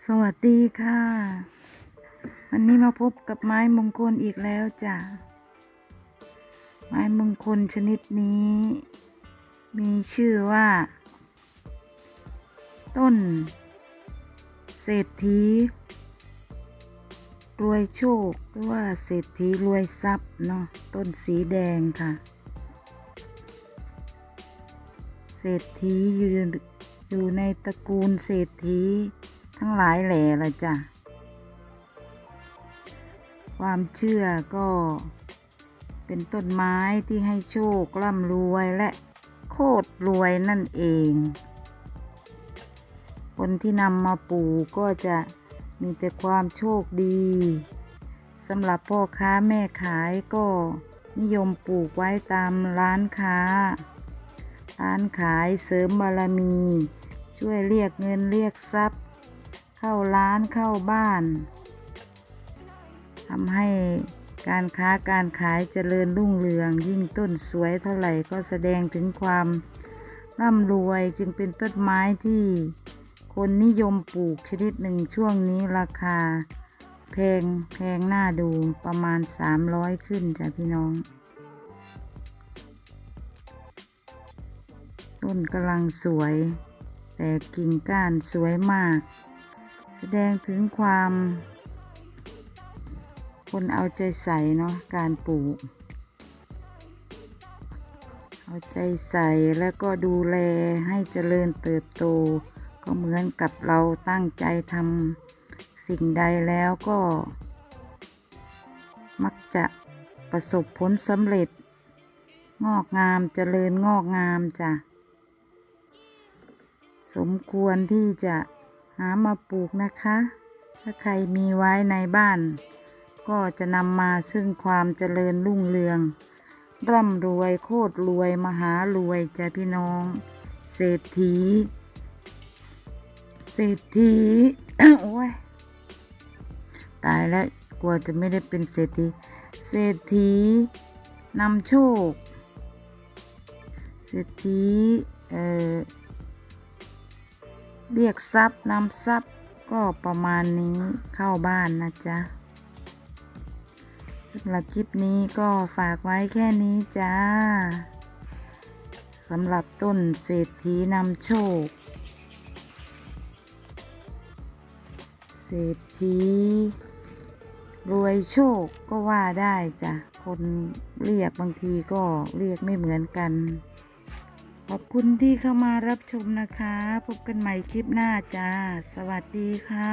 สวัสดีค่ะ วันนี้มาพบกับไม้มงคลอีกแล้วจ้ะ ไม้มงคลชนิดนี้ มีชื่อว่า ต้น เศรษฐี รวยโชคหรือว่าเศรษฐีรวยทรัพย์เนาะต้นสีแดงค่ะ เศรษฐีอยู่อยู่ในตระกูลเศรษฐี ทั้งหลายแหล่ละจ้ะ ความเชื่อก็เป็นต้นไม้ที่ให้โชคร่ำรวยและโคตรรวยนั่นเอง คนที่นำมาปลูกก็จะมีแต่ความโชคดีสำหรับพ่อค้าแม่ขายก็นิยมปลูกไว้ตามร้านค้า ร้านขายเสริมบารมี ช่วยเรียกเงินเรียกทรัพย์ เข้าร้านเข้าบ้านทำให้การค้าการขายเจริญรุ่งเรือง ยิ่งต้นสวยเท่าไหร่ก็แสดงถึงความร่ำรวยจึงเป็นต้นไม้ที่คนนิยมปลูกชนิดหนึ่งช่วงนี้ราคาแพงแพงน่าดูประมาณ 300 ขึ้นจ้ะพี่น้อง ต้นกำลังสวย แต่กิ่งก้านสวยมาก แสดงถึงความ คนเอาใจใส่เนาะการปลูก เอาใจใส่แล้วก็ดูแลให้เจริญเติบโต ก็เหมือนกับเราตั้งใจทำสิ่งใดแล้วก็ มักจะประสบผลสำเร็จ งอกงามเจริญงอกงามจ้ะสมควรที่จะามาปลูกนะคะ ถ้าใครมีไว้ในบ้าน ก็จะนำมาซึ่งความเจริญรุ่งเรือง ร่ำรวยโคตรรวยมหารวยจ้ะพี่น้อง เศรษฐี เศรษฐีโอ้ยตายแล้วกลัวจะไม่ได้เป็นเศรษฐี เศรษฐีนำโชค เศรษฐี เรียกทรัพย์นำทรัพย์ก็ประมาณนี้เข้าบ้านนะจ๊ะสำหรับคลิปนี้ก็ฝากไว้แค่นี้จ้าสำหรับต้นเศรษฐีนำโชค เศรษฐีรวยโชคก็ว่าได้จ้ะ คนเรียกบางทีก็เรียกไม่เหมือนกัน อบคุณที่เข้ามารับชมนะคะ พบกันใหม่คลิปหน้าจ้า สวัสดีค่ะ